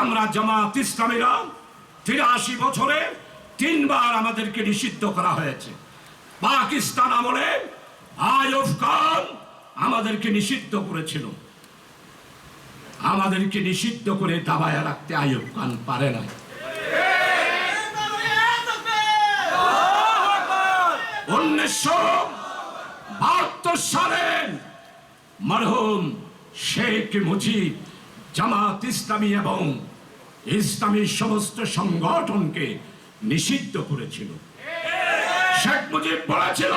আমরা জামাত ইসলামীরা তিরাশি বছরে তিনবার আমাদেরকে নিষিদ্ধ করা হয়েছে। পাকিস্তান আমলে আয়ুব খান আমাদেরকে নিষিদ্ধ করেছিল। আমাদেরকে নিষিদ্ধ করে দাবায় রাখতে আয়ুব খান পারে না উনিশশো বাহাত্তর সালে মরহুম শেখ মুজিব জামাত ইসলামী এবং ইসলামী সমস্ত সংগঠনকে নিষিদ্ধ করেছিল। শেখ মুজিব বলেছিল,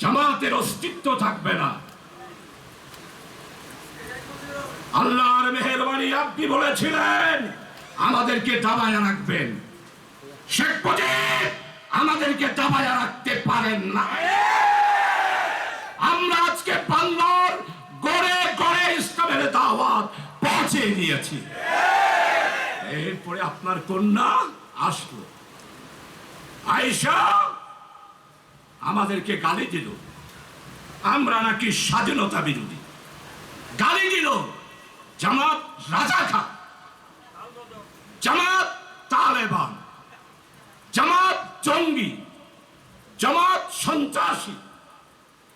জামাতের অস্তিত্ব থাকবে না। আল্লাহর মেহরবানি আপনি বলেছিলেন, আমাদেরকে দাবায় রাখবেন। শেখ মুজিব আমাদেরকে দাবায় রাখতে পারেন না। আমরা আজকে বাংলার গড়ে গড়ে ইসলামের দাওয়াত পৌঁছে দিয়েছি এরপরে আপনার কন্যা আসলো। আয়েশা, আমাদেরকে গালি দিল। আমরা নাকি স্বাধীনতা বিরোধী। গালি দিল। জামাত রাজা খা জামাত তালেবান। জামাত জঙ্গি। জামাত সন্ত্রাসী।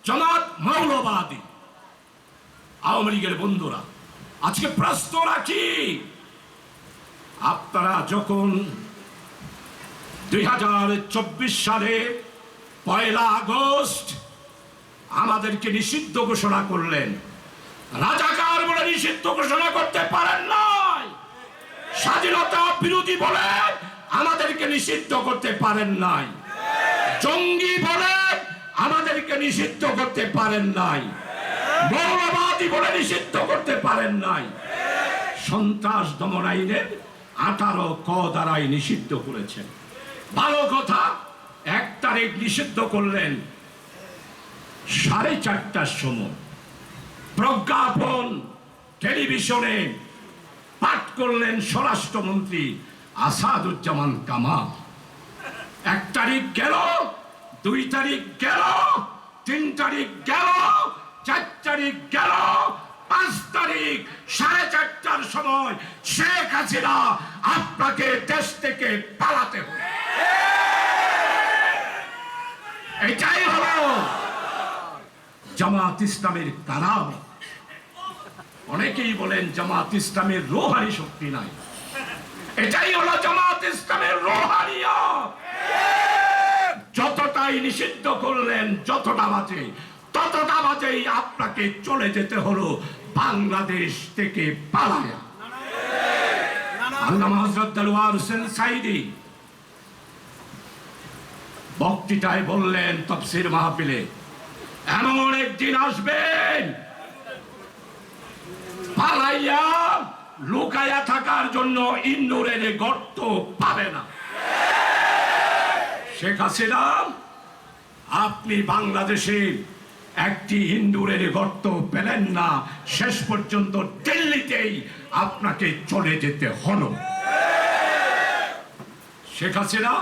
জামাত মৌলবাদী। আওয়ামী লীগের বন্ধুরা আজকে প্রশ্ন রাখি। আপনারা যখন দুই হাজার চব্বিশ সালে পয়লা আগস্ট আমাদেরকে নিষিদ্ধ ঘোষণা করলেন, রাজাকার বলে নিষিদ্ধ ঘোষণা করতে পারেন নাই। স্বাধীনতা বিরোধী বলে আমাদেরকে নিষিদ্ধ করতে পারেন নাই। জঙ্গি বলে আমাদেরকে নিষিদ্ধ করতে পারেন নাই। মৌলবাদী বলে নিষিদ্ধ করতে পারেন নাই। সন্ত্রাস দমন আইনের আঠারো ক দ্বারাই নিষিদ্ধ করেছেন। ভালো কথা, এক তারিখ নিষিদ্ধ করলেন সাড়ে চারটার সময়। প্রজ্ঞাপন টেলিভিশনে পাঠ করলেন স্বরাষ্ট্রমন্ত্রী আসাদুজ্জামান কামাল। এক তারিখ গেল, দুই তারিখ গেল, তিন তারিখ গেল তারিখ গেল। পাঁচ তারিখ, সাড়ে চারটার সময় শেখ হাসিনা আপনাকে দেশ থেকে পালাতে হবে। এটাই হলো জামাত ইসলামের কারাম অনেকেই বলেন জামাত ইসলামের রোহানি শক্তি নাই। এটাই হলো জামাত ইসলামের রোহানিয়া যতটাই নিষিদ্ধ করলেন, যতটা বাজে ততটা বাজেই আপনাকে চলে যেতে হলো, বাংলাদেশ থেকে পালায়া। আল্লামা হযরত দেলোয়ার হোসেন সাইদি বক্তৃতায় বললেন, তফসির মাহফিলে এমন একদিন আসবেন, পালাইয়া লুকায়া থাকার জন্য ইন্দুরের গর্ত পাবে না। শেখ হাসিনা, আপনি বাংলাদেশে একটি ইন্দুরের গর্ত পেলেন না, শেষ পর্যন্ত দিল্লিতেই আপনাকে চলে যেতে হলো। শেখ হাসিনা,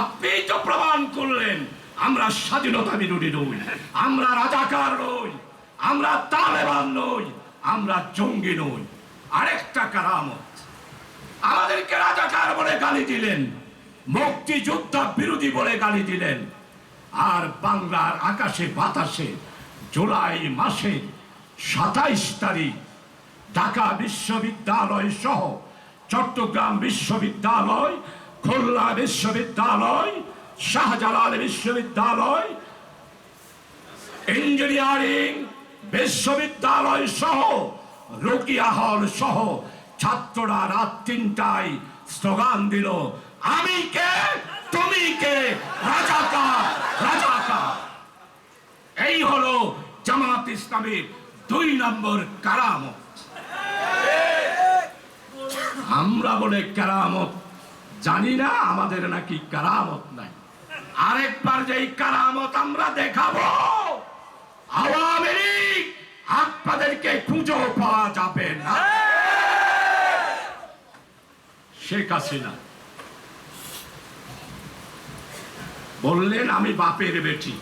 আপনি তো প্রমাণ করলেন, আমরা স্বাধীনতা বিরোধী নই, আমরা রাজাকার নই, আমরা তালেবান নই, আমরা জঙ্গি নই। আরেকটা কারামত, আমাদেরকে রাজাকার বলে গালি দিলেন, মুক্তিযোদ্ধা বিরোধী বলে গালি দিলেন, আর বাংলার আকাশে বাতাসে জুলাই মাসে সাতাইশ তারিখ ঢাকা বিশ্ববিদ্যালয় সহ চট্টগ্রাম বিশ্ববিদ্যালয়, খুলনা বিশ্ববিদ্যালয়, শাহজালাল বিশ্ববিদ্যালয়, ইঞ্জিনিয়ারিং বিশ্ববিদ্যালয় সহ রোকিয়া হল সহ ছাত্ররা রাত তিনটায় স্লোগান দিল, আমি কে? তুমি কে? রাজাকার রাজাকার। এই হলো জামাত ইসলামের দুই নম্বর কারামত। আমরা বলে কারামত জানি না, আমাদের নাকি কারামত নাই। আরেকবার যেই কারামত আমরা দেখাবো, আওয়ামী লীগ আপনাদেরকে খুঁজো পাওয়া যাবে না। শেখ হাসিনা, বললেন আমি বাপের বেটি।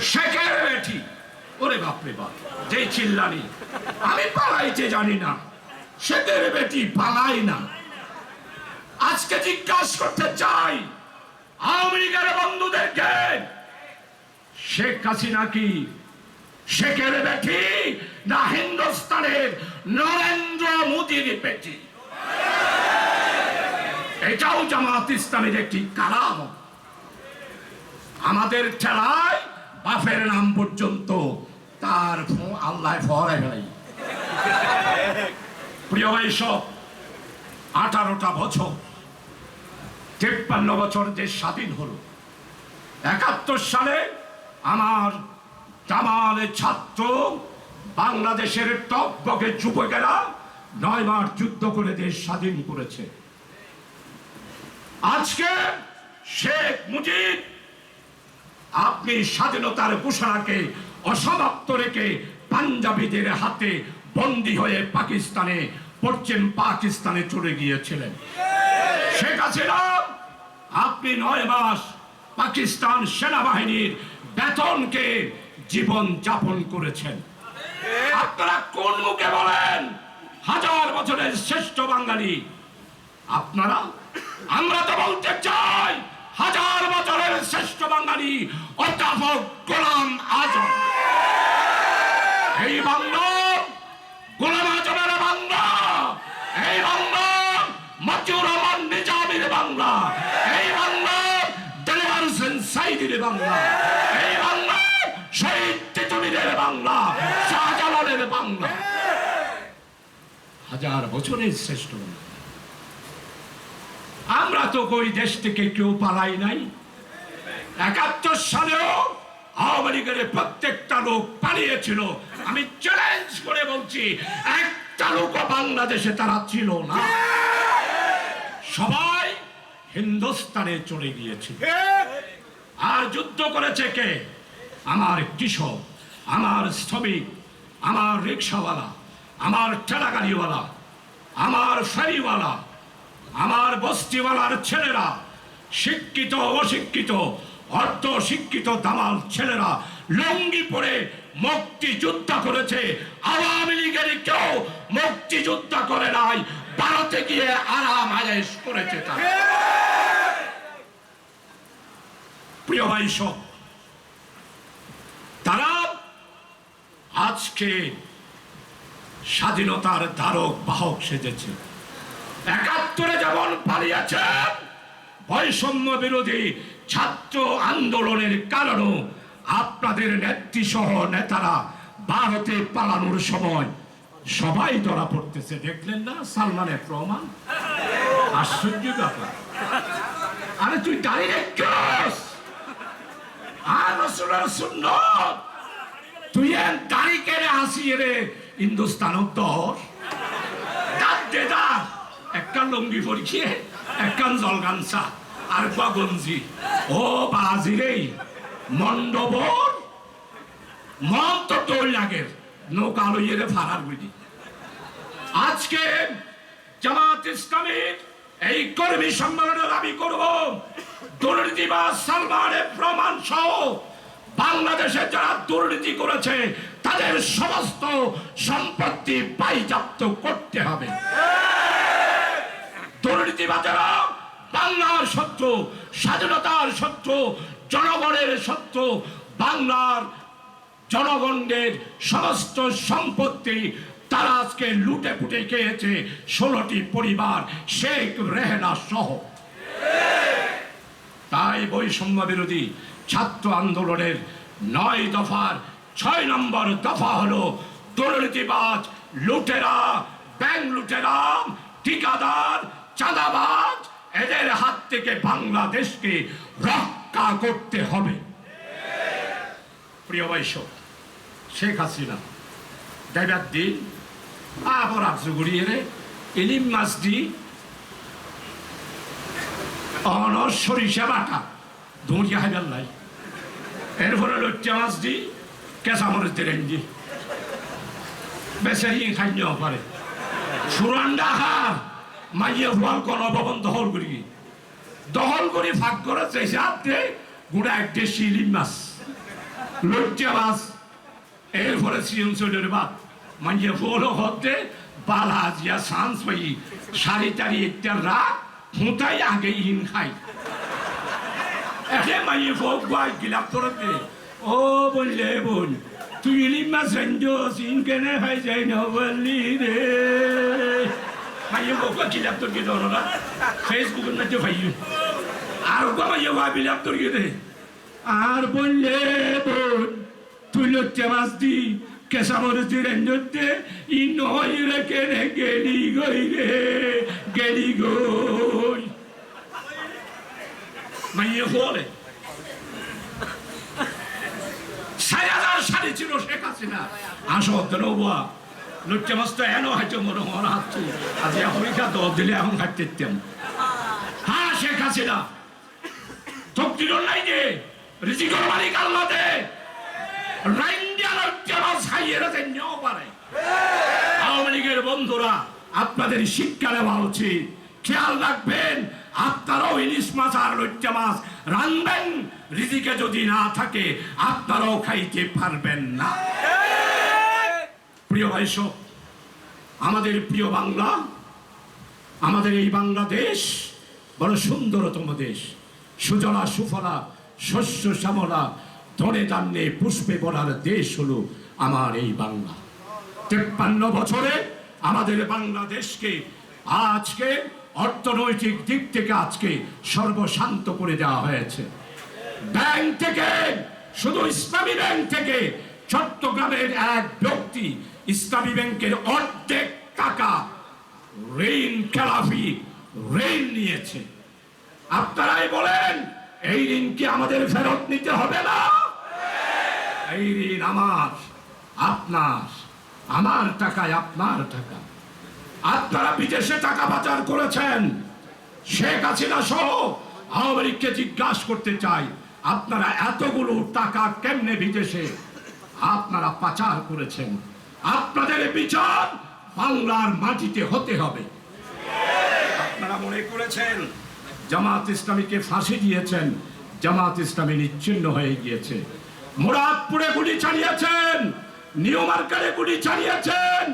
শেখের বেটি। ওরে বাপরে বাপ, যে চিল্লানি। আমি পালাইতে জানি না। সেদের বেটি পালাই না। আজকে জিজ্ঞাসা করতে চাই, আওয়ামী বন্ধুদেরকে, শেখ হাসিনা কি শেখের বেটি না হিন্দুস্তানের নরেন্দ্র মোদীর বেটি? এটাও জামাত ইসলামের একটি কারাম আমাদের ঠেলায় বাপের নাম পর্যন্ত তার আল্লাহ ফরাই নাই প্রিয় ভাই, সব আঠারোটা বছর, তেপ্পান্ন বছর যে স্বাধীন হলো, একাত্তর সালে আমার জামালের ছাত্র বাংলাদেশের টকবকে যুবকেরা নয় মাস যুদ্ধ করে দেশ স্বাধীন করেছে। আজকে শেখ মুজিব আপনি স্বাধীনতার ঘোষণাকে অসমাপ্ত রেখে পাঞ্জাবিদের হাতে বন্দী হয়ে পাকিস্তানে, পশ্চিম পাকিস্তানে চলে গিয়েছিলেন। শেখ হাসিনা, আপনি নয় মাস পাকিস্তান সেনাবাহিনীর বেতনকে জীবন যাপন করেছেন। আপনারা কোন মুখে বলেন হাজার বছরের শ্রেষ্ঠ বাঙালি? আপনারা, আমরা তো বলতে চাই হাজার বছরের শ্রেষ্ঠ বাঙালি, অধ্যাপক গোলাম আজম। এই বাংলা গোলাম আজমের বাংলা এই বাংলা মতিউর রহমান নিজামের বাংলা। এই বাংলা দেলোয়ার হোসেন সাইদির বাংলা। এই বাংলা শহীদ তেতুমিরের বাংলা, শাহজালালের বাংলা। হাজার বছরের শ্রেষ্ঠ আমরা তো ওই দেশ থেকে কেউ পালাই নাই। একাত্তর সালেও আওয়ামী লীগের প্রত্যেকটা লোক পালিয়েছিল। আমি চ্যালেঞ্জ করে বলছি, একটা লোক বাংলাদেশে তারা ছিল না। সবাই হিন্দুস্তানে চলে গিয়েছিল। আর যুদ্ধ করেছে কে? আমার কৃষক, আমার শ্রমিক, আমার রিক্সাওয়ালা, আমার ঠেলাগাড়িওয়ালা, আমার ফেরিওয়ালা, আমার বস্তিওয়ালার ছেলেরা, শিক্ষিত অশিক্ষিত অর্ধ শিক্ষিত দামাল ছেলেরা লঙ্গি পরে মুক্তিযুদ্ধ করেছে। আওয়ামী লীগের কেউ মুক্তিযুদ্ধ করে নাই, ভারতে গিয়ে আরাম আয়েস করেছে তারা। প্রিয় ভাই সব, তারা আজকে স্বাধীনতার ধারক বাহক সেজেছে। একাত্তরে যেমন পালিয়েছে বৈষম্য বিরোধী ছাত্র আন্দোলনের কারণও আপনাদের নেত্রী সহ নেতারা ভারতে পালানোর সময় সবাই ধরা পড়তেছে। দেখলেন না? সালমানের প্রমাণ? আশ্চর্য ব্যাপার। আরে তুই দাঁড়িয়ে তুই দাড়ি আসিয়ে রে হিন্দুস্তান উত্তর। দাঁত। একটা লঙ্গি পরিয়ে একখান জলগানসা আর গঞ্জি। ও বাজি রে মণ্ডবর মন তো তোর লাগে, নৌকা লইয়ে ফারার বুঝি আজকে জামাত ইসলামের এই কর্মী সম্মেলনে দাবি করব, দুর্নীতিবাজ সালমানের প্রমাণ সহ বাংলাদেশে যারা দুর্নীতি করেছে, তাদের সমস্ত সম্পত্তি বাইজাপ্ত করতে হবে। দুর্নীতিবাজারা, বাংলার শত্রু স্বাধীনতার শত্রু জনগণের শত্রু বাংলার জনগণের সমস্ত সম্পত্তি তারা আজকে লুটে পুটে খেয়েছে ষোলোটি পরিবার, শেখ রেহেনা সহ। তাই বৈষম্য বিরোধী ছাত্র আন্দোলনের নয় দফার ছয় নম্বর দফা হলো দুর্নীতিবাজ লুটেরা, ব্যাংক লুটেরা, ঠিকাদার চাঁদাবাজ, এদের হাত থেকে বাংলাদেশকে রক্ষা করতে হবে। প্রিয় বৈষব শেখ হাসিনা দেবার দিন আবার গড়িয়ে রে ইলিম মাছ দি অনর সরিষা বাটা ধুঁড়িয়া হাইবার নাই এরপরে লজ্জা মাছ দি কেঁচা মরিচ দিলেন দি বেচারি খাইনি পারে সুরান্ডা হার মাইয়ে ফুয়াল কোন ভবন দখল করি। দখল করে ফাঁক করে আপনি গুড়া এক দেশি মাছ লজ্জা মাছ। এরপরে সিএম চৌধুরী বাদ মাইয়ে ফুয়াল হতে বালা জিয়া সান্স পাই, সারি একটা রাত হুঁতাই আগে ইন খাই। একে মাইয়ে ফোক গাই গিলাপ তোরতে ও বললে বোন, তুই ইলিম মাছ ইন কেনে খাই যাই না বললি রে? তোর মাইয়ে ভাই? বিলাপ তোর গিয়ে আর বললে বোন, তুই মরুচি রেঞ্জতে ই নয় কেনে গেলি গই রে, গেলি গই। মাইয়ে হলে সায়াদার শাড়ি ছিল শেখ হাসিনা আসো দ্রৌবা লুচ্চে মস্ত এনো হাইতো মনে মনে আজ দল দিলে এখন হাঁটতেম হ্যাঁ শেখ হাসিনা। তকদির নাই যে রিজিকর মালিক আল্লাহ দে পারে। আওয়ামী লীগের বন্ধুরা আপনাদের শিক্ষা নেওয়া উচিত। খেয়াল রাখবেন আপনারাও ইলিশ মাছ আর লজ্জা মাছ রানবেন। রিজিকে যদি না থাকে আপনারাও খাইতে পারবেন না। প্রিয় ভাই আমাদের প্রিয় বাংলা, আমাদের এই বাংলাদেশ বড় সুন্দরতম দেশ। সুজলা, সুফলা, শস্য, শ্যামলা, ধনে ধান্যে পুষ্পে ভরার দেশ হলো আমার এই বাংলা। তেপ্পান্ন বছরে আমাদের বাংলাদেশকে আজকে অর্থনৈতিক দিক থেকে আজকে সর্বশান্ত করে দেওয়া হয়েছে। ব্যাংক থেকে, শুধু ইসলামী ব্যাংক থেকে চট্টগ্রামের এক ব্যক্তি ইসলামী ব্যাংকের অর্ধেক টাকা ঋণ খেলাফি, ঋণ নিয়েছে। আপনারাই বলেন, এই ঋণ কি আমাদের ফেরত নিতে হবে না? এই ঋণ আমার, আপনার, আমার টাকায় আপনার টাকা। আপনারা বিদেশে টাকা পাচার করেছেন। শেখ হাসিনা সহ আওয়ামী জিজ্ঞাসা করতে চাই, আপনারা এতগুলো টাকা কেমনে বিদেশে আপনারা পাচার করেছেন? আপনাদের বিচার বাংলার মাটিতে হতে হবে। আপনারা মনে করেছেন জামাত ইসলামীকে ফাঁসি দিয়েছেন? জামাত ইসলামী নিচ্ছিন্ন হয়ে গিয়েছে। মুরাদপুরে গুলি চালিয়েছেন, নিউ মার্কারে গুলি চালিয়েছেন।